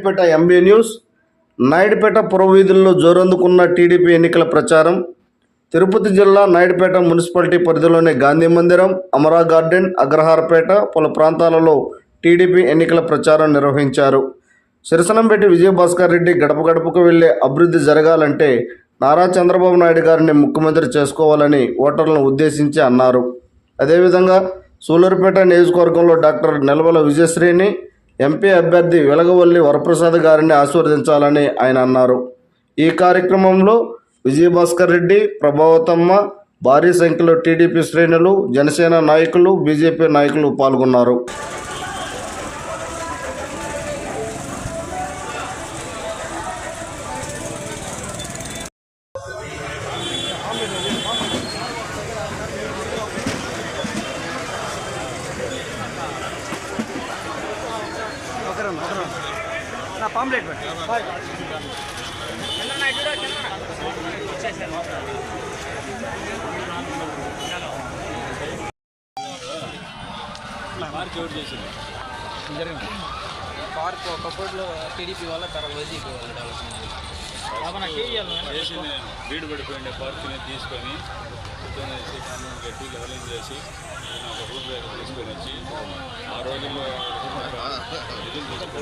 Naidupeta MB news Naidupeta పురవీధుల్లో జోరందుకున్న TDP ఎన్నికల ప్రచారం తిరుపతి జిల్లా నాయుడుపేట మున్సిపాలిటీ పరిధిలోని గాంధీ మందిరం అమరా గార్డెన్ అగ్రహారపేట పలు ప్రాంతాలలో టీడీపీ ఎన్నికల ప్రచారం నిర్వహించారు. సిరసనంపేట విజయభాస్కర్ రెడ్డి గడప గడపకు వెళ్ళే అభివృద్ధి జరగాలంటే నారా చంద్రబాబు నాయుడు గారిని ముఖ్యమంత్రి చేసుకోవాలని ఓటర్లను ఉద్దేశించి అన్నారు. అదేవిధంగా సూలూరుపేట నియోజకవర్గంలో డాక్టర్ నెలవల విజయశ్రీని ఎంపీ అభ్యర్థి వెలగవల్లి వరప్రసాద్ గారిని ఆశీర్వదించాలని ఆయన అన్నారు. ఈ కార్యక్రమంలో విజయభాస్కర్ రెడ్డి ప్రభావతమ్మ భారీ సంఖ్యలో టీడీపీ శ్రేణులు జనసేన నాయకులు బీజేపీ నాయకులు పాల్గొన్నారు. నా పాంప్లెట్ పెట్టి. పార్క్ ఒకప్పట్లో టీడీపీ వాళ్ళ తర్వాత వైసీపీ వాళ్ళు డెవలప్మెంట్ చేసి నేను. వీడు పడిపోయిండే పార్కుని తీసుకొని కట్టి లెవలింగ్ చేసి ఒక రూమ్ తీసుకొని వచ్చి ఆ రోజుల్లో フフフ。